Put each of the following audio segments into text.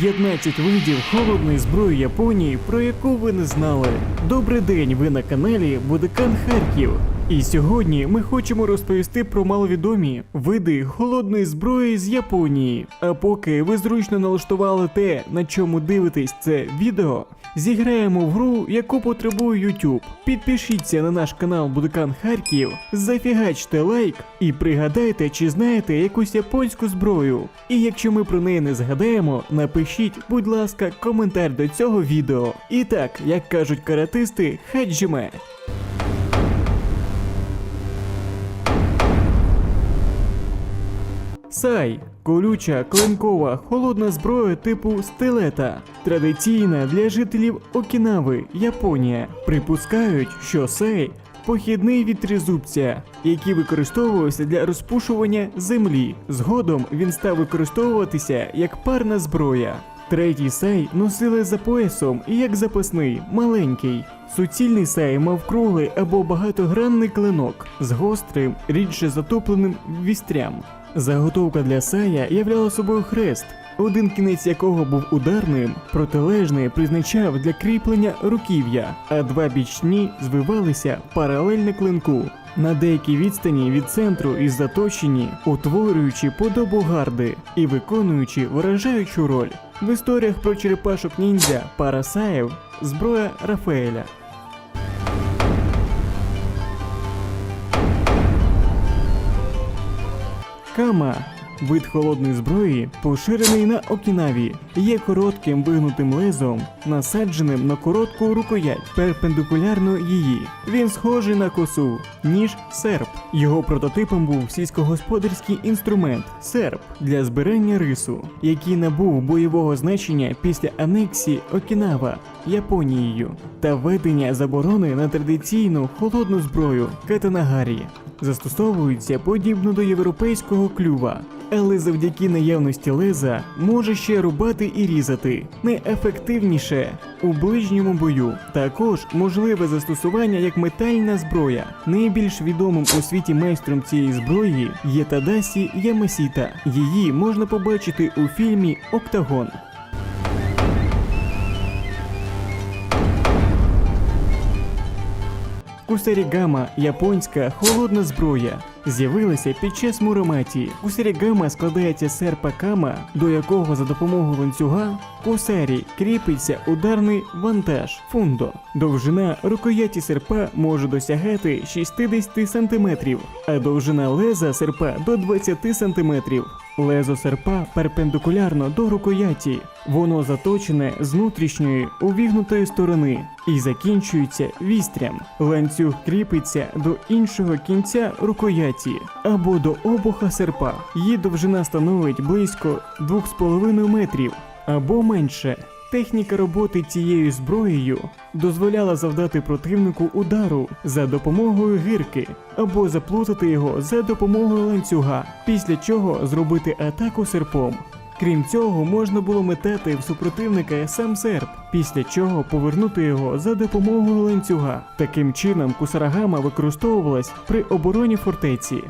15 видів холодної зброї Японії, про яку ви не знали. Добрий день, ви на каналі Будикан Харків. І сьогодні ми хочемо розповісти про маловідомі види холодної зброї з Японії. А поки ви зручно налаштували те, на чому дивитесь це відео, зіграємо в гру, яку потребує YouTube. Підпишіться на наш канал Будекан Харків, зафігачте лайк і пригадайте, чи знаєте якусь японську зброю. І якщо ми про неї не згадаємо, напишіть, будь ласка, коментар до цього відео. І так, як кажуть каратисти, хаджиме. Сай колюча, клинкова, холодна зброя типу стилета, традиційна для жителів Окінави, Японія. Припускають, що сай похідний від тризубця, який використовувався для розпушування землі. Згодом він став використовуватися як парна зброя. Третій сай носили за поясом і як запасний, маленький. Суцільний сай мав круглий або багатогранний клинок з гострим, рідше затопленим вістрям. Заготовка для сая являла собою хрест, один кінець якого був ударним, протилежний призначав для кріплення руків'я, а два бічні звивалися паралельно клинку. На деякій відстані від центру і заточені, утворюючи подобу гарди і виконуючи вражаючу роль. В історіях про черепашок ніндзя пара саїв зброя Рафаеля. Кама вид холодної зброї, поширений на Окінаві, є коротким вигнутим лезом, насадженим на коротку рукоять, перпендикулярно її. Він схожий на косу, ніж серп. Його прототипом був сільськогосподарський інструмент серп для збирання рису, який набув бойового значення після анексії Окінава Японією та введення заборони на традиційну холодну зброю катанагарі застосовується подібно до європейського клюва, але завдяки наявності леза може ще рубати і різати. Найефективніше у ближньому бою. Також можливе застосування як метальна зброя. Найбільш відомим у світі майстром цієї зброї є Тадасі Ямасіта. Її можна побачити у фільмі Октагон. Кусарігама японська холодна зброя з'явилася під час муроматі. Кусарігама складається з серпа кама, до якого за допомогою ланцюга кусарі кріпиться ударний вантаж фундо. Довжина рукояті серпа може досягати 60 см, а довжина леза серпа до 20 см. Лезо серпа перпендикулярно до рукояті. Воно заточене з внутрішньої увігнутої сторони і закінчується вістрям. Ланцюг кріпиться до іншого кінця рукояті або до обуха серпа. Її довжина становить близько 2,5 метрів або менше. Техніка роботи цією зброєю дозволяла завдати противнику удару за допомогою гирки або заплутати його за допомогою ланцюга, після чого зробити атаку серпом. Крім цього, можна було метати в супротивника сам серп, після чого повернути його за допомогою ланцюга. Таким чином, кусарагама використовувалась при обороні фортеці.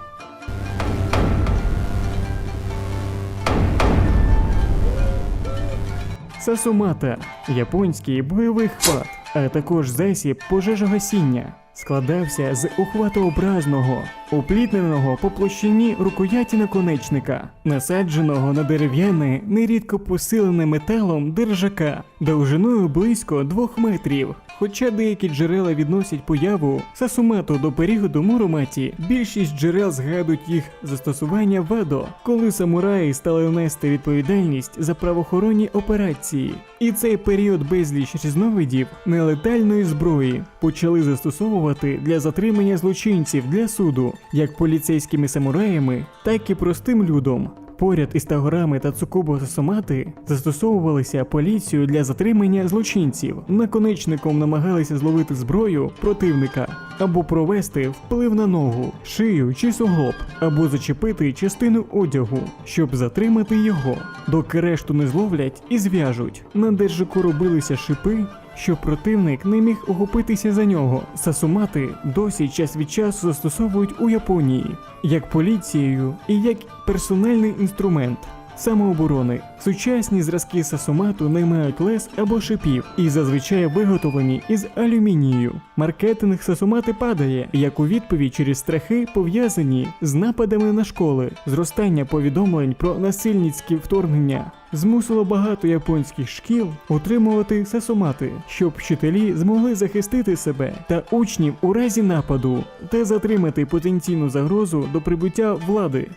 Сасумата японський бойовий хват, а також засіб пожежогасіння. Складався з ухватообразного, уплітненого по площині рукояті наконечника, насадженого на дерев'яне, нерідко посилене металом держака, довжиною близько двох метрів. Хоча деякі джерела відносять появу Сасумату до періоду Муроматі, більшість джерел згадують їх застосування в Едо, коли самураї стали нести відповідальність за правоохоронні операції. І цей період безліч різновидів нелетальної зброї почали застосовувати для затримання злочинців для суду, як поліцейськими самураями, так і простим людом. Поряд із тагорами та цукубо сосомати застосовувалися поліцію для затримання злочинців. Наконечником намагалися зловити зброю противника або провести вплив на ногу, шию чи суглоб, або зачепити частину одягу, щоб затримати його, доки решту не зловлять і зв'яжуть. На держаку робилися шипи, щоб противник не міг охопитися за нього. Сасумати досі час від часу застосовують у Японії як поліцією і як персональний інструмент. Самооборони. Сучасні зразки сасомату не мають лез або шипів і зазвичай виготовлені із алюмінію. Маркетинг сасомати падає, як у відповідь через страхи пов'язані з нападами на школи, зростання повідомлень про насильницькі вторгнення. Змусило багато японських шкіл отримувати сасомати, щоб вчителі змогли захистити себе та учнів у разі нападу та затримати потенційну загрозу до прибуття влади.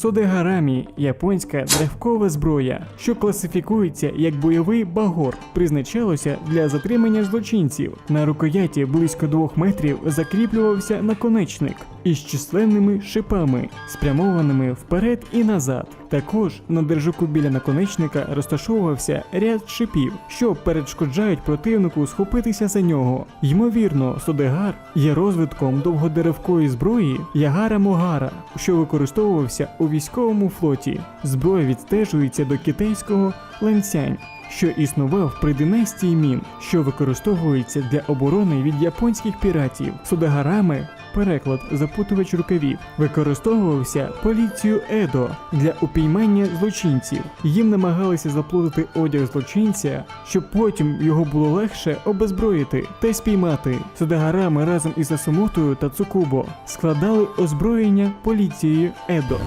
Содегарамі японська древкова зброя, що класифікується як бойовий багор, призначалося для затримання злочинців. На рукояті близько двох метрів закріплювався наконечник із численними шипами, спрямованими вперед і назад. Також на держаку біля наконечника розташовувався ряд шипів, що перешкоджають противнику схопитися за нього. Ймовірно, содегар є розвитком довгодеревкої зброї Ягара Могара, що використовувався у військовому флоті. Зброя відстежується до китайського ланцянь. Що існував при династії мін, що використовується для оборони від японських піратів, судагарами, переклад запутувач рукавів, використовувався поліцією Едо для упіймання злочинців. Їм намагалися заплутати одяг злочинця, щоб потім його було легше обезброїти та спіймати. Судагарами разом із Асумотою та Цукубо складали озброєння поліцією Едо.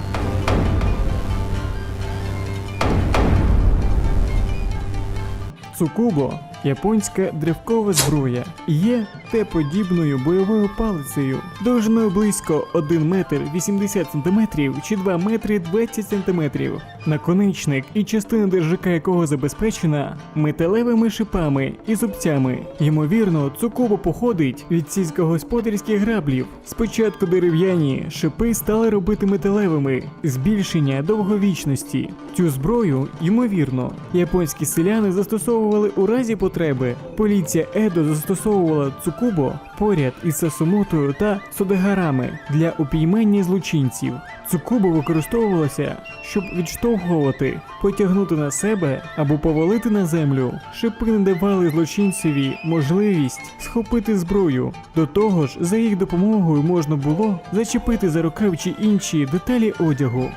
Цукубо японське древкове зброя є Т-подібною бойовою палицею довжиною близько 1 метр 80 сантиметрів чи 2 метри 20 сантиметрів. Наконечник і частина держака якого забезпечена металевими шипами і зубцями. Ймовірно, цукубо походить від сільськогосподарських граблів. Спочатку дерев'яні шипи стали робити металевими, збільшення довговічності. Цю зброю, ймовірно, японські селяни застосовували у разі потреби. Поліція Едо застосовувала цукубо поряд із Сасумотою та Содегарами для упіймання злочинців. Цукубо використовувалося, щоб відштовхувати, потягнути на себе або повалити на землю. Шипи не давали злочинцеві можливість схопити зброю. До того ж, за їх допомогою можна було зачепити за рукав чи інші деталі одягу.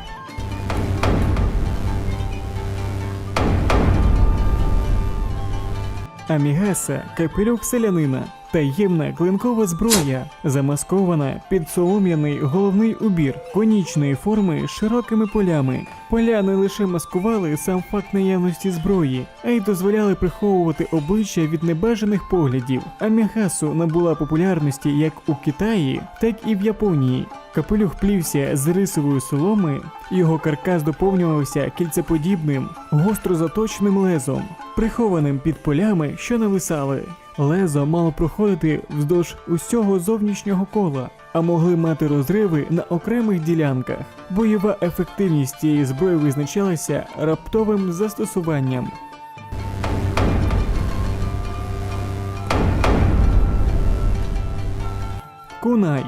Амігаса капелюх селянина. Таємна клинкова зброя, замаскована під солом'яний головний убір конічної форми з широкими полями. Поля не лише маскували сам факт наявності зброї, а й дозволяли приховувати обличчя від небажаних поглядів. Амігасу набула популярності як у Китаї, так і в Японії. Капелюх плівся з рисової соломи, його каркас доповнювався кільцеподібним, гостро заточеним лезом, прихованим під полями, що нависали. Лезо мало проходити вздовж усього зовнішнього кола, а могли мати розриви на окремих ділянках. Бойова ефективність цієї зброї визначалася раптовим застосуванням. Кунай.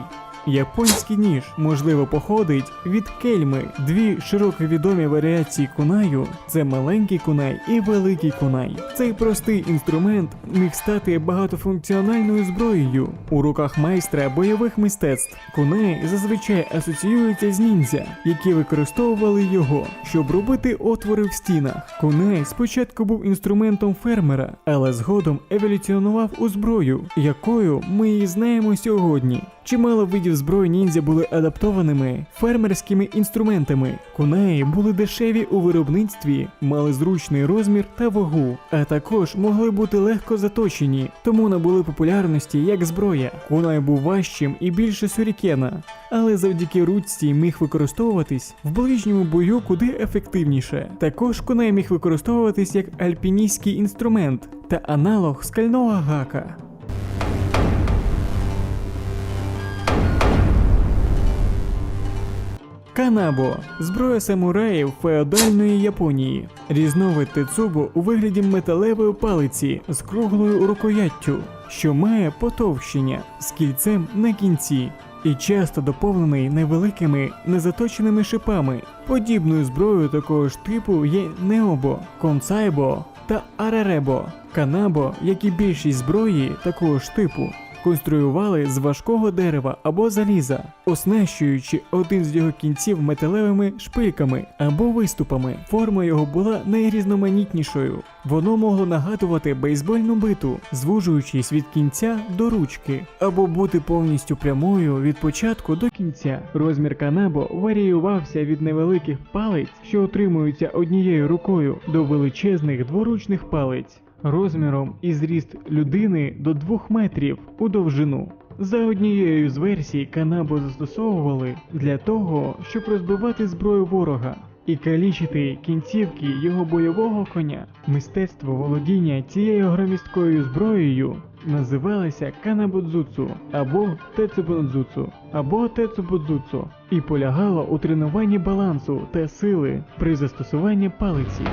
Японський ніж, можливо, походить від кельми. Дві широко відомі варіації кунаю це маленький кунай і великий кунай. Цей простий інструмент міг стати багатофункціональною зброєю у руках майстра бойових мистецтв. Кунай зазвичай асоціюється з ніндзя, які використовували його, щоб робити отвори в стінах. Кунай спочатку був інструментом фермера, але згодом еволюціонував у зброю, якою ми її знаємо сьогодні. Чимало видів зброї ніндзя були адаптованими фермерськими інструментами. Кунаї були дешеві у виробництві, мали зручний розмір та вагу, а також могли бути легко заточені, тому набули популярності як зброя. Кунай був важчим і більше сюрікена, але завдяки ручці міг використовуватись в ближньому бою куди ефективніше. Також кунай міг використовуватись як альпіністський інструмент та аналог скального гака. Канабо зброя самураїв феодальної Японії. Різновид тецубо у вигляді металевої палиці з круглою рукояттю, що має потовщення з кільцем на кінці. І часто доповнений невеликими незаточеними шипами. Подібною зброєю такого ж типу є необо, концайбо та араребо. Канабо, як і більшість зброї такого ж типу, конструювали з важкого дерева або заліза, оснащуючи один з його кінців металевими шпильками або виступами. Форма його була найрізноманітнішою. Воно могло нагадувати бейсбольну биту, звужуючись від кінця до ручки, або бути повністю прямою від початку до кінця. Розмір канабо варіювався від невеликих палець, що отримуються однією рукою, до величезних дворучних палець, розміром і зріст людини до 2 метрів у довжину. За однією з версій канабо застосовували для того, щоб розбивати зброю ворога і калічити кінцівки його бойового коня. Мистецтво володіння цією громісткою зброєю називалося канабодзуцу або тецубодзуцу, або тецубодзуцу, і полягало у тренуванні балансу та сили при застосуванні палиці.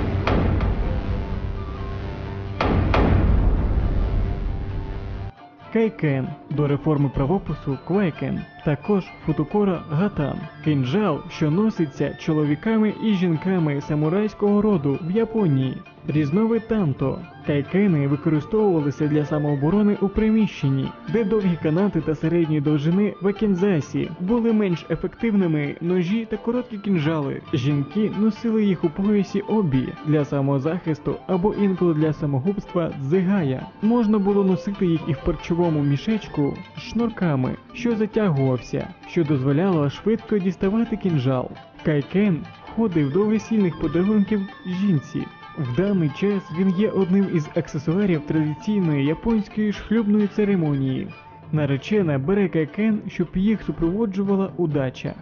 Кайкен. До реформи правопису Квайкен, також футукора Гатан, кинджал, що носиться чоловіками і жінками самурайського роду в Японії. Різновид танто. Кайкени використовувалися для самооборони у приміщенні, де довгі канати та середньої довжини в екінзасі були менш ефективними ножі та короткі кінжали. Жінки носили їх у поясі обі для самозахисту або інколи для самогубства дзигая. Можна було носити їх і в парчовому мішечку шнурками, що затягувався, що дозволяло швидко діставати кінжал. Кайкен входив до весільних подарунків жінці. В даний час він є одним із аксесуарів традиційної японської шлюбної церемонії. Наречена бере кайкен, щоб їх супроводжувала удача.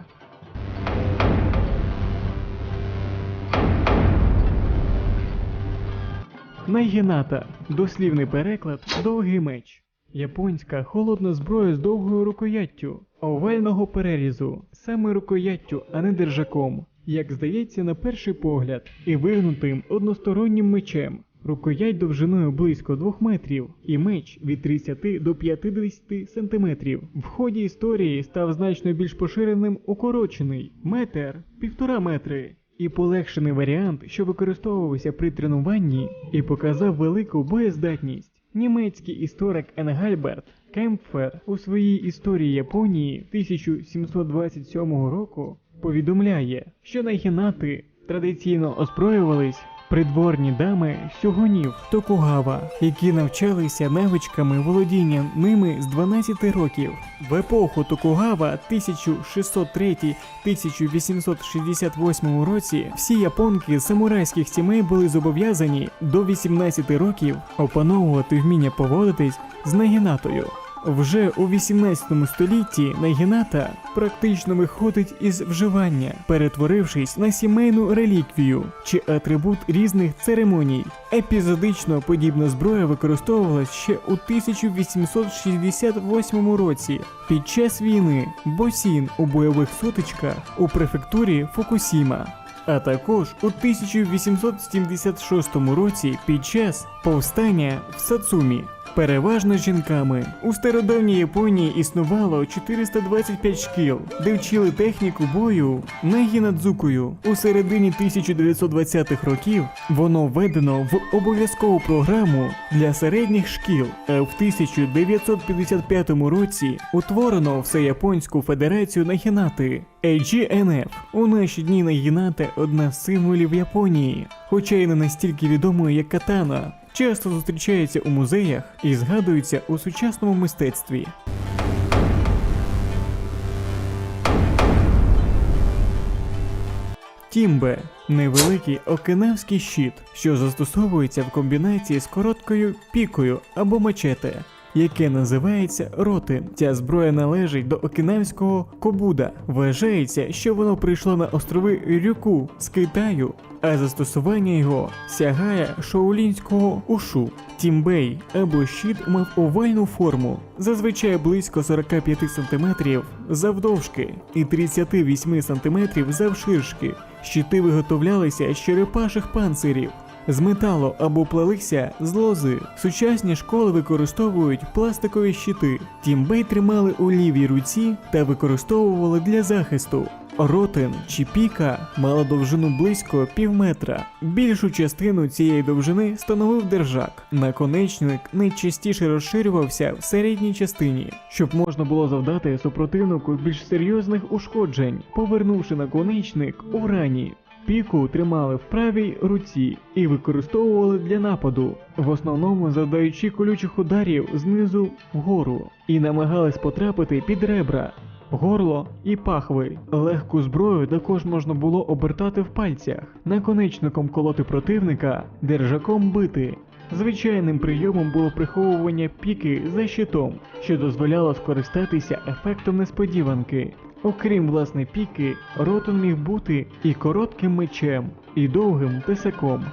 Найгіната дослівний переклад довгий меч. Японська холодна зброя з довгою рукояттю, овального перерізу, саме рукояттю, а не держаком, як здається на перший погляд, і вигнутим одностороннім мечем. Рукоять довжиною близько 2 метрів і меч від 30 до 50 сантиметрів. В ході історії став значно більш поширеним укорочений метр півтора метри. І полегшений варіант, що використовувався при тренуванні, і показав велику боєздатність. Німецький історик Енгальберт Кемпфер у своїй історії Японії 1727 року повідомляє, що найгінати традиційно озброювались придворні дами сюгонів Токугава, які навчалися навичками володіння ними з 12 років. В епоху Токугава 1603-1868 році всі японки самурайських сімей були зобов'язані до 18 років опановувати вміння поводитись з нагінатою. Вже у 18 столітті нагіната практично виходить із вживання, перетворившись на сімейну реліквію чи атрибут різних церемоній. Епізодично подібна зброя використовувалась ще у 1868 році під час війни Босін у бойових сутичках у префектурі Фукусіма. А також у 1876 році під час повстання в Сацумі. Переважно жінками. У стародавній Японії існувало 425 шкіл, де вчили техніку бою нагінадзукою. У середині 1920-х років воно введено в обов'язкову програму для середніх шкіл, а в 1955 році утворено Всеяпонську федерацію нагінати AGNF. У наші дні нагіната одна з символів Японії, хоча й не настільки відомою, як катана часто зустрічається у музеях і згадується у сучасному мистецтві. Тімбе невеликий окинавський щит, що застосовується в комбінації з короткою пікою або мачете, яке називається ротин. Ця зброя належить до окинавського кобуда. Вважається, що воно прийшло на острови Рюку з Китаю, а застосування його сягає шоулінського ушу. Тімбей або щит мав овальну форму, зазвичай близько 45 см завдовжки і 38 см завширшки. Щити виготовлялися з черепаших панцирів. З металу або плелися з лози. Сучасні школи використовують пластикові щити. Тімбей тримали у лівій руці та використовували для захисту. Ротин чи піка мала довжину близько пів метра. Більшу частину цієї довжини становив держак. Наконечник найчастіше розширювався в середній частині, щоб можна було завдати супротивнику більш серйозних ушкоджень, повернувши наконечник у рані. Піку тримали в правій руці і використовували для нападу, в основному завдаючи колючих ударів знизу вгору, і намагались потрапити під ребра, горло і пахви. Легку зброю також можна було обертати в пальцях, наконечником колоти противника, держаком бити. Звичайним прийомом було приховування піки за щитом, що дозволяло скористатися ефектом несподіванки. Окрім власне піки, ротон міг бути і коротким мечем, і довгим тесаком.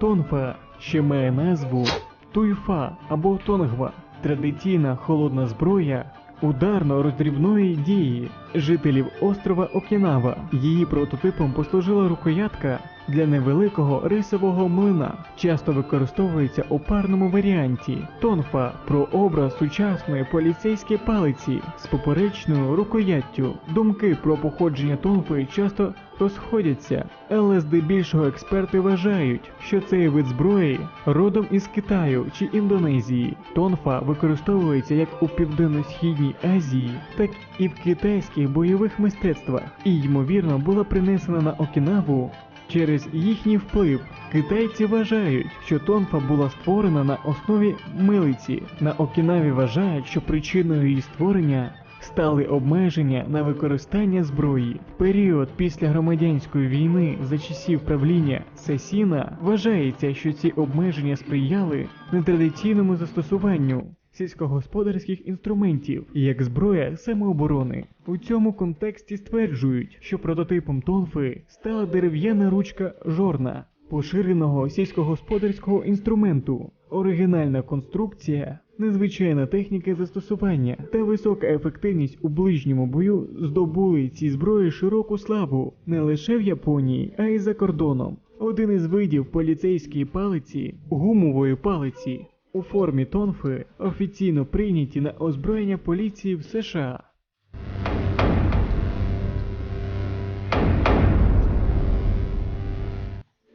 Тонфа ще має назву туйфа або тонгва, традиційна холодна зброя ударно-роздрібної дії жителів острова Окінава. Її прототипом послужила рукоятка для невеликого рисового млина, часто використовується у парному варіанті. Тонфа про образ сучасної поліцейської палиці з поперечною рукояттю. Думки про походження тонфи часто розходяться, але здебільшого експерти вважають, що цей вид зброї родом із Китаю чи Індонезії. Тонфа використовується як у південно-східній Азії, так і в китайських бойових мистецтвах, і ймовірно була принесена на Окінаву Через їхній вплив китайці вважають, що тонфа була створена на основі милиці. На Окінаві вважають, що причиною її створення стали обмеження на використання зброї. В період після громадянської війни за часів правління Сесіна вважається, що ці обмеження сприяли нетрадиційному застосуванню сільськогосподарських інструментів як зброя самооборони. У цьому контексті стверджують, що прототипом тонфи стала дерев'яна ручка жорна, поширеного сільськогосподарського інструменту, оригінальна конструкція. Незвичайна техніка застосування та висока ефективність у ближньому бою здобули ці зброї широку славу не лише в Японії, а й за кордоном. Один із видів поліцейської палиці гумової палиці у формі тонфи офіційно прийняті на озброєння поліції в США.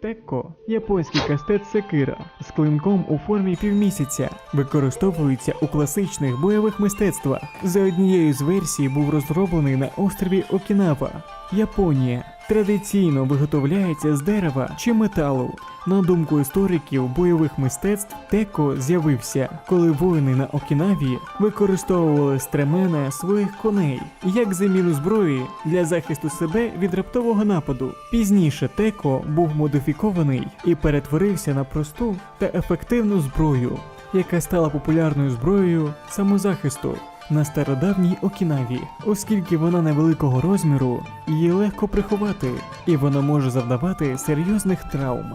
Текко японський кастет секира з клинком у формі півмісяця використовується у класичних бойових мистецтвах. За однією з версій був розроблений на острові Окінава, Японія. Традиційно виготовляється з дерева чи металу. На думку істориків бойових мистецтв, теко з'явився, коли воїни на Окінаві використовували стремена своїх коней як заміну зброї для захисту себе від раптового нападу. Пізніше теко був модифікований і перетворився на просту та ефективну зброю, яка стала популярною зброєю самозахисту на стародавній Окінаві, оскільки вона невеликого розміру, її легко приховати, і вона може завдавати серйозних травм.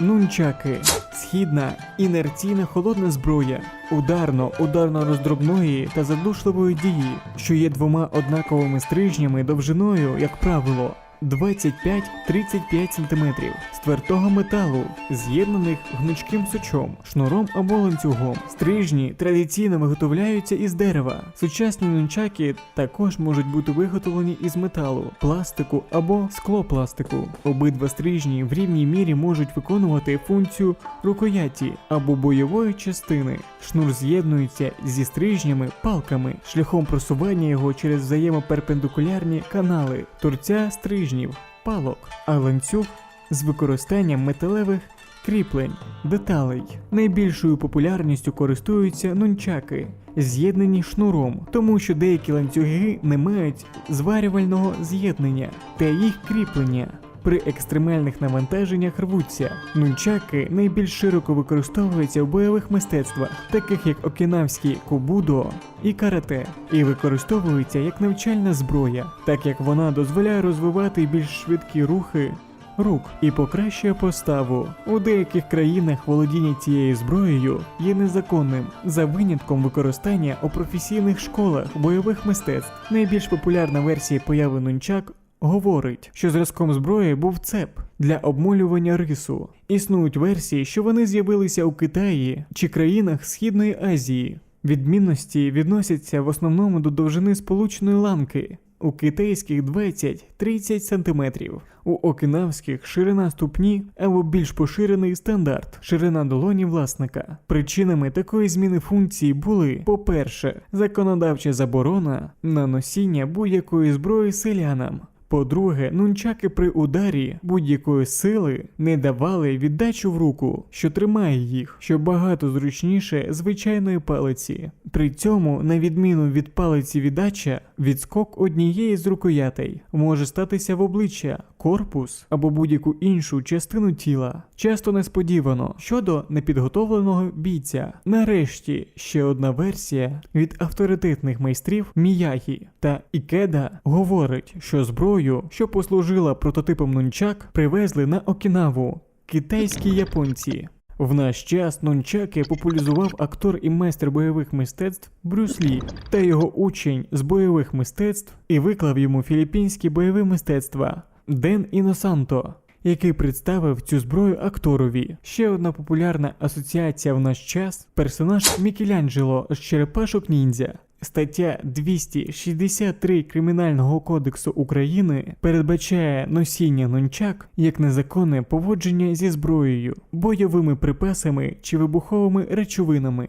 Нунчаки східна інерційна холодна зброя, ударно, ударно-роздробної та задушливої дії, що є двома однаковими стрижнями довжиною, як правило, 25-35 см з твердого металу, з'єднаних гнучким сучом, шнуром або ланцюгом. Стрижні традиційно виготовляються із дерева. Сучасні нунчаки також можуть бути виготовлені із металу, пластику або склопластику. Обидва стрижні в рівній мірі можуть виконувати функцію рукояті або бойової частини. Шнур з'єднується зі стрижнями палками шляхом просування його через взаємоперпендикулярні канали, торця стрижнів, палок, а ланцюг з використанням металевих кріплень, деталей. Найбільшою популярністю користуються нунчаки, з'єднані шнуром, тому що деякі ланцюги не мають зварювального з'єднання та їх кріплення. При екстремальних навантаженнях рвуться. Нунчаки найбільш широко використовуються в бойових мистецтвах, таких як окінавський кубудо і карате, і використовуються як навчальна зброя, так як вона дозволяє розвивати більш швидкі рухи рук і покращує поставу. У деяких країнах володіння цією зброєю є незаконним за винятком використання у професійних школах бойових мистецтв. Найбільш популярна версія появи нунчак говорить, що зразком зброї був цеп для обмолювання рису. Існують версії, що вони з'явилися у Китаї чи країнах Східної Азії. Відмінності відносяться в основному до довжини сполучної ланки. У китайських 20-30 см, у окинавських ширина ступні або більш поширений стандарт ширина долоні власника. Причинами такої зміни функції були, по-перше, законодавча заборона на носіння будь-якої зброї селянам. По-друге, нунчаки при ударі будь-якої сили не давали віддачу в руку, що тримає їх, що багато зручніше звичайної палиці. При цьому, на відміну від палиці віддача, відскок однієї з рукоятей може статися в обличчя, корпус або будь-яку іншу частину тіла. Часто несподівано щодо непідготовленого бійця. Нарешті ще одна версія від авторитетних майстрів Міягі та Ікеда говорить, що зброю, що послужила прототипом нунчак, привезли на Окінаву китайські японці. В наш час нунчаки популяризував актор і майстер бойових мистецтв Брюс Лі та його учень з бойових мистецтв і виклав йому філіппінські бойові мистецтва Ден Іносанто, який представив цю зброю акторові. Ще одна популярна асоціація в наш час персонаж Мікеланджело з черепашок ніндзя. Стаття 263 Кримінального кодексу України передбачає носіння нунчак як незаконне поводження зі зброєю, бойовими припасами чи вибуховими речовинами.